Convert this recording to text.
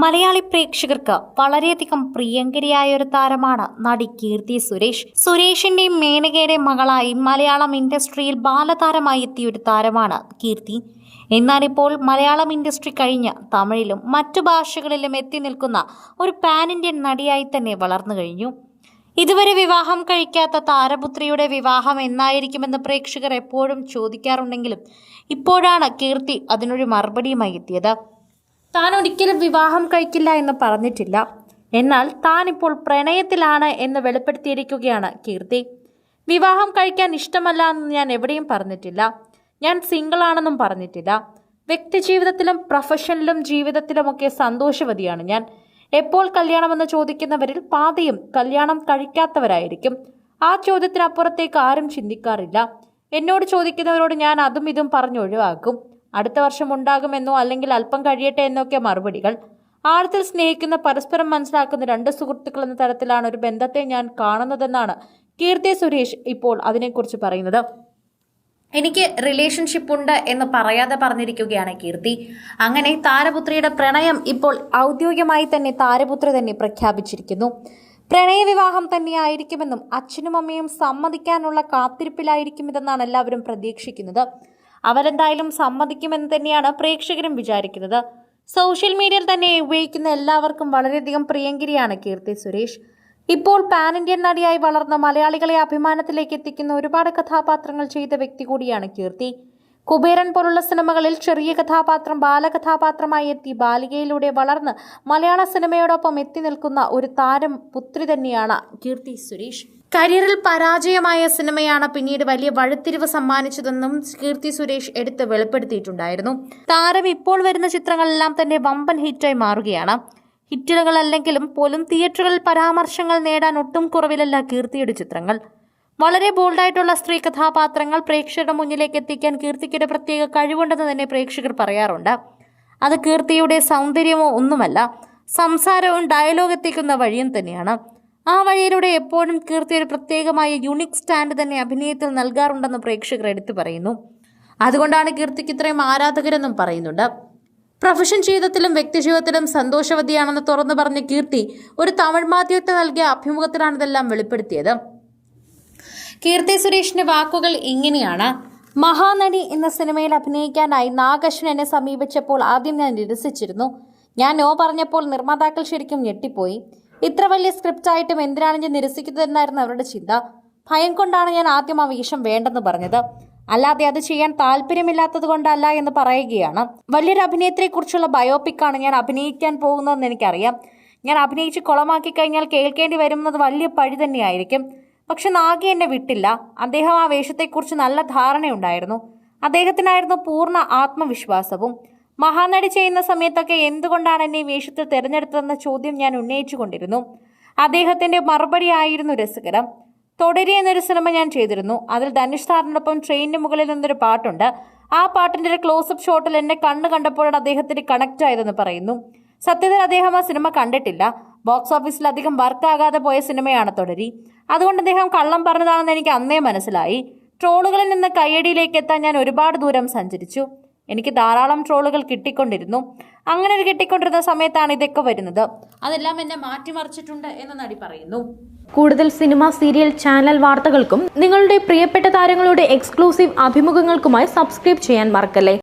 മലയാളി പ്രേക്ഷകർക്ക് വളരെയധികം പ്രിയങ്കരിയായ ഒരു താരമാണ് നടി കീർത്തി സുരേഷ്. സുരേഷിന്റെ മേനകയുടെയും മകളായി മലയാളം ഇൻഡസ്ട്രിയിൽ ബാലതാരമായി എത്തിയ ഒരു താരമാണ് കീർത്തി. എന്നാൽ ഇപ്പോൾ മലയാളം ഇൻഡസ്ട്രി കഴിഞ്ഞ് തമിഴിലും മറ്റു ഭാഷകളിലും എത്തി നിൽക്കുന്ന ഒരു പാൻ ഇന്ത്യൻ നടിയായി തന്നെ വളർന്നു കഴിഞ്ഞു. ഇതുവരെ വിവാഹം കഴിക്കാത്ത താരപുത്രിയുടെ വിവാഹം എന്നായിരിക്കുമെന്ന് പ്രേക്ഷകർ എപ്പോഴും ചോദിക്കാറുണ്ടെങ്കിലും ഇപ്പോഴാണ് കീർത്തി അതിനൊരു മറുപടിയുമായി എത്തിയത്. താൻ ഒരിക്കലും വിവാഹം കഴിക്കില്ല എന്ന് പറഞ്ഞിട്ടില്ല. എന്നാൽ താൻ ഇപ്പോൾ പ്രണയത്തിലാണ് എന്ന് വെളിപ്പെടുത്തിയിരിക്കുകയാണ് കീർത്തി. വിവാഹം കഴിക്കാൻ ഇഷ്ടമല്ല എന്ന് ഞാൻ എവിടെയും പറഞ്ഞിട്ടില്ല. ഞാൻ സിംഗിൾ ആണെന്നും പറഞ്ഞിട്ടില്ല. വ്യക്തിജീവിതത്തിലും പ്രൊഫഷനിലും ജീവിതത്തിലുമൊക്കെ സന്തോഷവതിയാണ് ഞാൻ. എപ്പോൾ കല്യാണമെന്ന് ചോദിക്കുന്നവരിൽ പാതിയും കല്യാണം കഴിക്കാത്തവരായിരിക്കും. ആ ചോദ്യത്തിനപ്പുറത്തേക്ക് ആരും ചിന്തിക്കാറില്ല. എന്നോട് ചോദിക്കുന്നവരോട് ഞാൻ അതും ഇതും പറഞ്ഞു ഒഴിവാക്കും. അടുത്ത വർഷം ഉണ്ടാകുമെന്നോ അല്ലെങ്കിൽ അല്പം കഴിയട്ടെ എന്നൊക്കെ മറുപടികൾ. ആഴത്തിൽ സ്നേഹിക്കുന്ന പരസ്പരം മനസ്സിലാക്കുന്ന രണ്ട് സുഹൃത്തുക്കൾ എന്ന തരത്തിലാണ് ഒരു ബന്ധത്തെ ഞാൻ കാണുന്നതെന്നാണ് കീർത്തി സുരേഷ് ഇപ്പോൾ അതിനെക്കുറിച്ച് പറയുന്നത്. എനിക്ക് റിലേഷൻഷിപ്പ് ഉണ്ട് എന്ന് പറയാതെ പറഞ്ഞിരിക്കുകയാണ് കീർത്തി. അങ്ങനെ താരപുത്രിയുടെ പ്രണയം ഇപ്പോൾ ഔദ്യോഗികമായി തന്നെ താരപുത്രി തന്നെ പ്രഖ്യാപിച്ചിരിക്കുന്നു. പ്രണയവിവാഹം തന്നെയായിരിക്കുമെന്നും അച്ഛനും അമ്മയും സമ്മതിക്കാനുള്ള കാത്തിരിപ്പിലായിരിക്കുമെന്നാണ് എല്ലാവരും പ്രതീക്ഷിക്കുന്നത്. അവരെന്തായാലും സമ്മതിക്കുമെന്ന് തന്നെയാണ് പ്രേക്ഷകരും വിചാരിക്കുന്നത്. സോഷ്യൽ മീഡിയയിൽ തന്നെ ഉപയോഗിക്കുന്ന എല്ലാവർക്കും വളരെയധികം പ്രിയങ്കരിയാണ് കീർത്തി സുരേഷ്. ഇപ്പോൾ പാൻ ഇന്ത്യൻ നടിയായി വളർന്ന മലയാളികളെ അഭിമാനത്തിലേക്ക് എത്തിക്കുന്ന ഒരുപാട് കഥാപാത്രങ്ങൾ ചെയ്ത വ്യക്തി കൂടിയാണ് കീർത്തി. കുബേരൻ പോലുള്ള സിനിമകളിൽ ചെറിയ കഥാപാത്രം ബാലകഥാപാത്രമായി എത്തി ബാലികയിലൂടെ വളർന്ന് മലയാള സിനിമയോടൊപ്പം എത്തി നിൽക്കുന്ന ഒരു താരം പുത്രി തന്നെയാണ് കീർത്തി സുരേഷ്. കരിയറിൽ പരാജയമായ സിനിമയാണ് പിന്നീട് വലിയ വഴുത്തിരിവ് സമ്മാനിച്ചതെന്നും കീർത്തി സുരേഷ് എടുത്ത് വെളിപ്പെടുത്തിയിട്ടുണ്ടായിരുന്നു. താരം ഇപ്പോൾ വരുന്ന ചിത്രങ്ങളെല്ലാം തന്നെ വമ്പൻ ഹിറ്റായി മാറുകയാണ്. ഹിറ്റുകളല്ലെങ്കിലും പോലും തിയേറ്ററുകളിൽ പരാമർശങ്ങൾ നേടാൻ ഒട്ടും കുറവിലല്ല കീർത്തിയുടെ ചിത്രങ്ങൾ. വളരെ ബോൾഡായിട്ടുള്ള സ്ത്രീ കഥാപാത്രങ്ങൾ പ്രേക്ഷകരുടെ മുന്നിലേക്ക് എത്തിക്കാൻ കീർത്തിക്കൊരു പ്രത്യേക കഴിവുണ്ടെന്ന് തന്നെ പ്രേക്ഷകർ പറയാറുണ്ട്. അത് കീർത്തിയുടെ സൗന്ദര്യമോ ഒന്നുമല്ല സംസാരവും ഡയലോഗ് എത്തിക്കുന്ന വഴിയും തന്നെയാണ്. ആ വഴിയിലൂടെ എപ്പോഴും കീർത്തി ഒരു പ്രത്യേകമായ യുണിക് സ്റ്റാൻഡ് തന്നെ അഭിനയത്തിൽ നൽകാറുണ്ടെന്ന് പ്രേക്ഷകർ എടുത്തു പറയുന്നു. അതുകൊണ്ടാണ് കീർത്തിക്ക് ഇത്രയും ആരാധകരെന്നും പറയുന്നുണ്ട്. പ്രൊഫഷൻ ജീവിതത്തിലും വ്യക്തിജീവിതത്തിലും സന്തോഷവതിയാണെന്ന് തുറന്നു പറഞ്ഞ കീർത്തി ഒരു തമിഴ് മാധ്യമത്തെ നൽകിയ അഭിമുഖത്തിലാണ് ഇതെല്ലാം വെളിപ്പെടുത്തിയത്. കീർത്തി സുരേഷിന്റെ വാക്കുകൾ ഇങ്ങനെയാണ്. മഹാനടി എന്ന സിനിമയിൽ അഭിനയിക്കാനായി നാഗശ്വൻ എന്നെ സമീപിച്ചപ്പോൾ ആദ്യം ഞാൻ നിരസിച്ചിരുന്നു. ഞാൻ നോ പറഞ്ഞപ്പോൾ നിർമ്മാതാക്കൾ ശരിക്കും ഞെട്ടിപ്പോയി. ഇത്ര വലിയ സ്ക്രിപ്റ്റ് ആയിട്ടും എന്തിനാണ് ഞാൻ നിരസിക്കുന്നതെന്നായിരുന്നു അവരുടെ ചിന്ത. ഭയം കൊണ്ടാണ് ഞാൻ ആദ്യം ആ വേഷം വേണ്ടെന്ന് പറഞ്ഞത്. അല്ലാതെ അത് ചെയ്യാൻ താല്പര്യമില്ലാത്തത് കൊണ്ടല്ല എന്ന് പറയുകയാണ്. വലിയൊരു അഭിനേത്രിയെക്കുറിച്ചുള്ള ബയോപിക്കാണ് ഞാൻ അഭിനയിക്കാൻ പോകുന്നതെന്ന് എനിക്കറിയാം. ഞാൻ അഭിനയിച്ച് കുളമാക്കി കഴിഞ്ഞാൽ കേൾക്കേണ്ടി വരുന്നത് വലിയ പഴി തന്നെയായിരിക്കും. പക്ഷെ നാഗി എന്നെ വിട്ടില്ല. അദ്ദേഹം ആ വേഷത്തെക്കുറിച്ച് നല്ല ധാരണയുണ്ടായിരുന്നു. അദ്ദേഹത്തിനായിരുന്നു പൂർണ ആത്മവിശ്വാസവും. മഹാനടി ചെയ്യുന്ന സമയത്തൊക്കെ എന്തുകൊണ്ടാണ് എന്നെ വേഷത്തിൽ തിരഞ്ഞെടുത്തതെന്ന ചോദ്യം ഞാൻ ഉന്നയിച്ചുകൊണ്ടിരുന്നു. അദ്ദേഹത്തിന്റെ മറുപടി ആയിരുന്നു രസകരം. തൊടരി എന്നൊരു സിനിമ ഞാൻ ചെയ്തിരുന്നു. അതിൽ ധനുഷ് സാറിനൊപ്പം ട്രെയിനിന് മുകളിൽ നിന്നൊരു പാട്ടുണ്ട്. ആ പാട്ടിന്റെ ഒരു ക്ലോസപ്പ് ഷോട്ടിൽ എന്നെ കണ്ണു കണ്ടപ്പോഴാണ് അദ്ദേഹത്തിന് കണക്ട് ആയതെന്ന് പറയുന്നു. സത്യത്തിൽ അദ്ദേഹം ആ സിനിമ കണ്ടിട്ടില്ല. ബോക്സ് ഓഫീസിൽ അധികം വർക്കാകാതെ പോയ സിനിമയാണ് തൊടരി. അതുകൊണ്ട് അദ്ദേഹം കള്ളം പറഞ്ഞതാണെന്ന് എനിക്ക് അന്നേ മനസ്സിലായി. ട്രോളുകളിൽ നിന്ന് കയ്യടിയിലേക്ക് എത്താൻ ഞാൻ ഒരുപാട് ദൂരം സഞ്ചരിച്ചു. എനിക്ക് ധാരാളം ട്രോളുകൾ കിട്ടിക്കൊണ്ടിരുന്നു. അങ്ങനെ ഒരു കിട്ടിക്കൊണ്ടിരുന്ന സമയത്താണ് ഇതൊക്കെ വരുന്നത്. അതെല്ലാം എന്നെ മാറ്റിമറിച്ചിട്ടുണ്ട് എന്ന് നടി പറയുന്നു. കൂടുതൽ സിനിമ സീരിയൽ ചാനൽ വാർത്തകൾക്കും നിങ്ങളുടെ പ്രിയപ്പെട്ട താരങ്ങളുടെ എക്സ്ക്ലൂസീവ് അഭിമുഖങ്ങൾക്കുമായി സബ്സ്ക്രൈബ് ചെയ്യാൻ മറക്കല്ലേ?